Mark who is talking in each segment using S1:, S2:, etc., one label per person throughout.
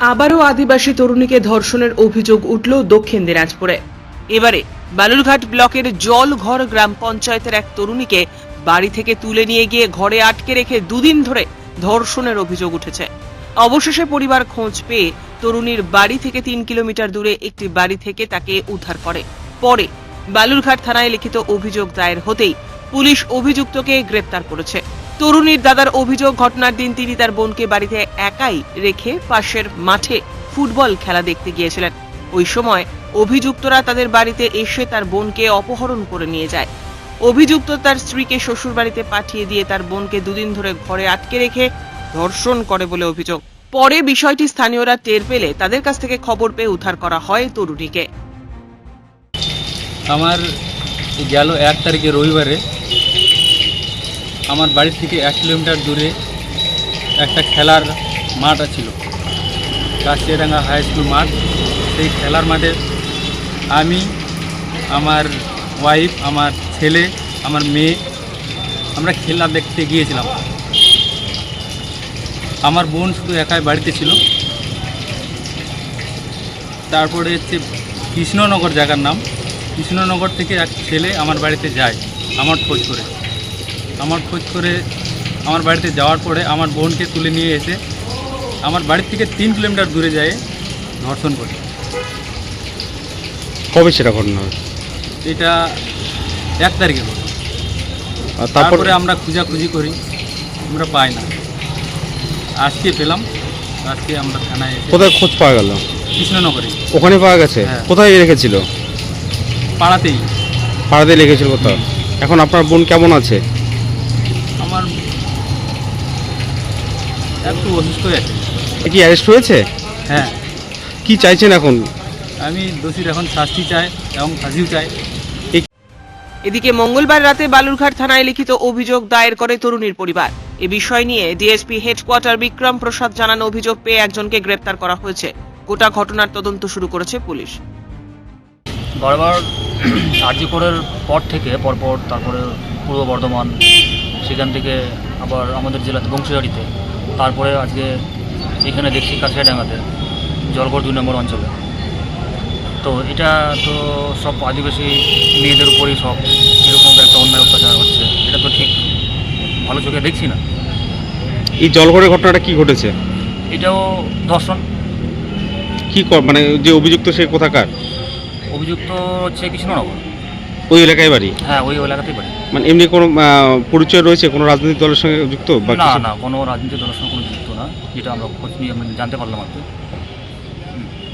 S1: আবারও আদিবাসী তরুণীকে ধর্ষণের অভিযোগ উঠল দক্ষিণ দিনাজপুরে। এবারে বালুরঘাট ব্লকের জলঘর গ্রাম পঞ্চায়েতের এক তরুণীকে বাড়ি থেকে তুলে নিয়ে গিয়ে ঘরে আটকে রেখে দুদিন ধরে ধর্ষণের অভিযোগ উঠেছে। অবশেষে পরিবার খোঁজ পেয়ে তরুণীর বাড়ি থেকে তিন কিলোমিটার দূরে একটি বাড়ি থেকে তাকে উদ্ধার করে। পরে বালুরঘাট থানায় লিখিত অভিযোগ দায়ের হতেই পুলিশ অভিযুক্তকে গ্রেপ্তার করেছে। তরুণীর দাদার অভিযোগ ঘটনার দিন তিনি তার বোনকে বাড়িতে একাই রেখে পাশের মাঠে ফুটবল খেলা দেখতে গিয়েছিলেন। ওই সময় অভিযুক্তরা তাদের বাড়িতে এসে তার বোনকে অপহরণ করে নিয়ে যায়। অভিযুক্ত তার স্ত্রীকে শ্বশুরবাড়িতে পাঠিয়ে দিয়ে তার বোনকে দুদিন ধরে ঘরে আটকে রেখে ধর্ষণ করে বলে অভিযোগ। পরে বিষয়টি স্থানীয়রা টের পেলে তাদের কাছ থেকে খবর পেয়ে উদ্ধার করা হয় তরুণীকে।
S2: আমার গেল এক তারিখে রবিবারে আমার বাড়ি থেকে এক কিলোমিটার দূরে একটা খেলার মাঠ ছিল কাশিয়াডাঙ্গা হাই স্কুল মাঠ। সেই খেলার মাঠে আমি, আমার ওয়াইফ আমার ছেলে, আমার মেয়ে, আমরা খেলা দেখতে গিয়েছিলাম। আমার বোন শুধু একাই বাড়িতে ছিল। তারপরে হচ্ছে কৃষ্ণনগর জায়গার নাম। কৃষ্ণনগর থেকে এক ছেলে আমার বাড়িতে যায়, আমার খোঁজ করে। আমার খোঁজ করে আমার বাড়িতে যাওয়ার পরে আমার বোনকে তুলে নিয়ে এসে আমার বাড়ি থেকে তিন কিলোমিটার দূরে যায় ধর্ষণ করে
S3: কবে সেটা ঘটনা?
S2: এটা এক তারিখে তারপরে? আমরা খোঁজাখুঁজি করি আমরা পাই না। আজকে পেলাম আজকে আমরা থানায়
S3: কোথায় খোঁজ পাওয়া গেল?
S2: কৃষ্ণনগরে।
S3: ওখানে পাওয়া গেছে?
S2: হ্যাঁ।
S3: কোথায় রেখেছিল?
S2: পাড়াতেই।
S3: পাড়াতেই রেখেছিল কোথাও? এখন আপনার বোন কেমন আছে?
S2: আমার একটু অসুস্থ হয়ে আছে।
S3: এ কি অ্যারেস্ট হয়েছে?
S2: হ্যাঁ।
S3: কি চাইছেন এখন?
S2: আমি দোষীর এখন শাস্তি চাই এবং ফাঁসিও চাই।
S1: এদিকে মঙ্গলবার রাতে বালুরঘাট থানায় লিখিত অভিযোগ দায়ের করে তরুণীর পরিবার। এ বিষয় নিয়ে ডিএসপি হেডকোয়ার্টার বিক্রম প্রসাদ জানান অভিযোগ পেয়ে একজনকে গ্রেপ্তার করা হয়েছে। গোটা ঘটনার তদন্ত শুরু করেছে পুলিশ।
S4: বারবার আরজি করের পর থেকে পরপর তারপরে পূর্ব বর্ধমান সেখান থেকে আবার আমাদের জেলাতে বংশীহারিতে তারপরে আজকে এখানে দেখছি কাছিয়াডাঙ্গাতে জলগড় দুই নম্বর অঞ্চলে। তো এটা তো সব আদিবাসী মেয়েদের উপরেই সব এরকম একটা অন্যায় অত্যাচার হচ্ছে এটা তো ঠিক। ভালো চোখে দেখছি না।
S3: এই জলঘরের ঘটনাটা কি ঘটেছে?
S4: এটাও ধর্ষণ।
S3: কি কর- মানে যে অভিযুক্ত সে কোথাকার?
S4: অভিযুক্ত হচ্ছে কৃষ্ণনগর।
S3: ওই এলাকায় বাড়ি?
S4: হ্যাঁ ওই এলাকাতেই পারে
S3: মানে এমনি কোনো পরিচয় রয়েছে? কোনো রাজনৈতিক দলের সঙ্গে যুক্ত বা
S4: না না কোনো রাজনীতি দলের সঙ্গে কোনো যুক্ত না যেটা আমরা খোঁজ নিয়ে আমরা জানতে পারলাম আর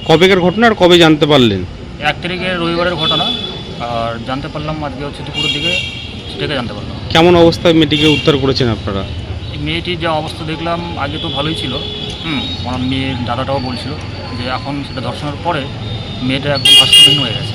S3: কবেকার ঘটনা আর কবে জানতে পারলেন?
S4: এক তারিখের রবিবারের ঘটনা আর জানতে পারলাম আজকে হচ্ছে দুপুরের দিকে সেটাকে জানতে পারলাম।
S3: কেমন অবস্থায় মেয়েটিকে উদ্ধার করেছেন আপনারা?
S4: মেয়েটির যা অবস্থা দেখলাম আগে তো ভালোই ছিল হুম আমার মেয়ের দাদাটাও বলছিল যে এখন সেটা ধর্ষণের পরে মেয়েটা একদম ভারসাম্যহীন হয়ে গেছে।